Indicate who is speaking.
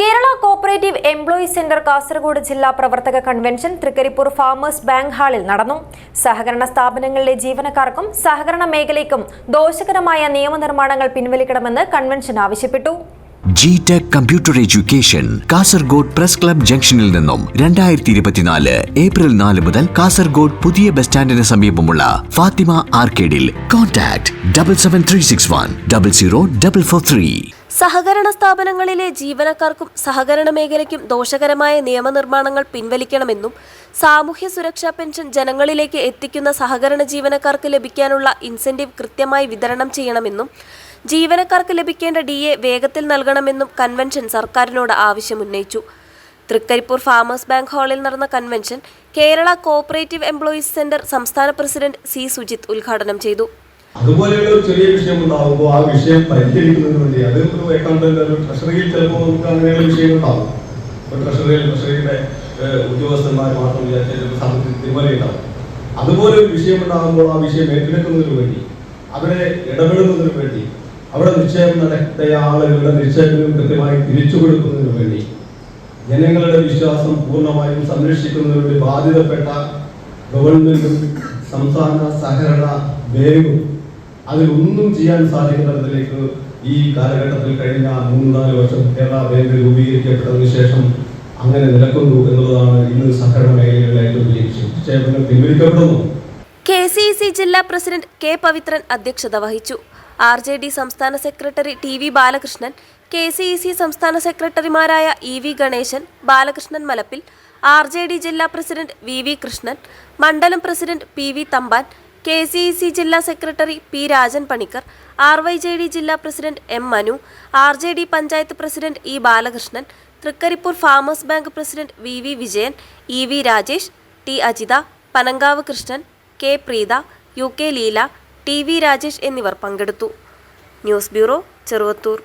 Speaker 1: Kerala co-operative employees centre Kasaragod ജില്ലാ പ്രവർത്തക convention Trikaripur farmers bank ഹാളിൽ നടന്നു. സഹകരണ സ്ഥാപനങ്ങളിലെ ജീവനക്കാർക്കും സഹകരണ മേഖലയ്ക്കും ദോഷകരമായ നിയമനിർമ്മാണങ്ങൾ പിൻവലിക്കണമെന്ന് കൺവെൻഷൻ ആവശ്യപ്പെട്ടു.
Speaker 2: G tech computer education Kasaragod press club ജംഗ്ഷനിൽ നിന്നും രണ്ടായിരത്തി ഇരുപത്തിനാല് ഏപ്രിൽ നാല് മുതൽ കാസർഗോഡ് പുതിയ ബസ് സ്റ്റാൻഡിന് സമീപമുള്ള Fathima ആർക്കേഡിൽ. Contact double seven three six one double zero double four three
Speaker 3: സഹകരണ സ്ഥാപനങ്ങളിലെ ജീവനക്കാർക്കും സഹകരണ മേഖലയ്ക്കും ദോഷകരമായ നിയമനിർമ്മാണങ്ങൾ പിൻവലിക്കണമെന്നും സാമൂഹ്യ സുരക്ഷാ പെൻഷൻ ജനങ്ങളിലേക്ക് എത്തിക്കുന്ന സഹകരണ ജീവനക്കാർക്ക് ലഭിക്കാനുള്ള ഇൻസെന്റീവ് കൃത്യമായി വിതരണം ചെയ്യണമെന്നും ജീവനക്കാർക്ക് ലഭിക്കേണ്ട ഡി എ വേഗത്തിൽ നൽകണമെന്നും കൺവെൻഷൻ സർക്കാരിനോട് ആവശ്യമുന്നയിച്ചു. തൃക്കരിപ്പൂർ ഫാമേഴ്സ് ബാങ്ക് ഹാളിൽ നടന്ന convention Kerala co-operative employees centre സംസ്ഥാന പ്രസിഡന്റ് സി. സുജിത് ഉദ്ഘാടനം ചെയ്തു.
Speaker 4: അതുപോലെയുള്ള ഒരു ചെറിയ വിഷയം ഉണ്ടാകുമ്പോൾ ആ വിഷയം പരിഹരിക്കുന്നതിന് വേണ്ടി അത് ഒരു അക്കൗണ്ടന്റ് ഒരു ട്രഷറിയിൽ ചിലപ്പോൾ നമുക്ക് അങ്ങനെയുള്ള വിഷയങ്ങൾ ഉണ്ടാകും ഇപ്പോൾ ട്രഷറിയിൽ ട്രഷറിയുടെ ഉദ്യോഗസ്ഥന്മാർ മാത്രം വിചാരിച്ച അതുപോലെ ഒരു വിഷയം ഉണ്ടാകുമ്പോൾ ആ വിഷയം ഏറ്റെടുക്കുന്നതിന് വേണ്ടി അവിടെ ഇടപെടുന്നതിന് വേണ്ടി അവിടെ നിക്ഷേപം നടത്തിയ ആളുകളുടെ നിക്ഷേപം കൃത്യമായി തിരിച്ചു കൊടുക്കുന്നതിന് വേണ്ടി ജനങ്ങളുടെ വിശ്വാസം പൂർണമായും സംരക്ഷിക്കുന്നതിന് വേണ്ടി ബാധ്യതപ്പെട്ട ഗവൺമെന്റും സംസ്ഥാന സഹകരണ ബാങ്കും അതിലൊന്നും ചെയ്യാൻ സാധിക്കുന്ന തരത്തിലേക്ക് ഈ കാലഘട്ടത്തിൽ കഴിഞ്ഞ മൂന്ന് നാല് വർഷം കേരള ബാങ്ക് രൂപീകരിക്കപ്പെട്ടതിന് ശേഷം അങ്ങനെ നിലക്കുന്നു എന്നുള്ളതാണ് ഇന്ന് സഹകരണ മേഖലകളിലെ ഏറ്റവും വലിയ നിക്ഷേപങ്ങൾ പിൻവലിക്കപ്പെടുന്നു.
Speaker 3: കെ സി സി ജില്ലാ പ്രസിഡന്റ് കെ പവിത്രൻ അധ്യക്ഷത വഹിച്ചു. ആർ ജെ ഡി സംസ്ഥാന secretary T V Balakrishnan K C E C സംസ്ഥാന സെക്രട്ടറിമാരായ E V Ganesan Balakrishnan Malappil R J D ജില്ലാ പ്രസിഡന്റ് വി വി കൃഷ്ണൻ മണ്ഡലം president P V Thampan K C E C ജില്ലാ secretary P Rajan Panicker R Y J D ജില്ലാ president M Manu R J D panchayat president E Balakrishnan Trikaripur farmers bank president V V Vijayan E V Rajesh T Ajitha Panankavu Krishnan K Preetha U K Leela T V Rajesh എന്നിവർ പങ്കെടുത്തു. News bureau Cheruvathur.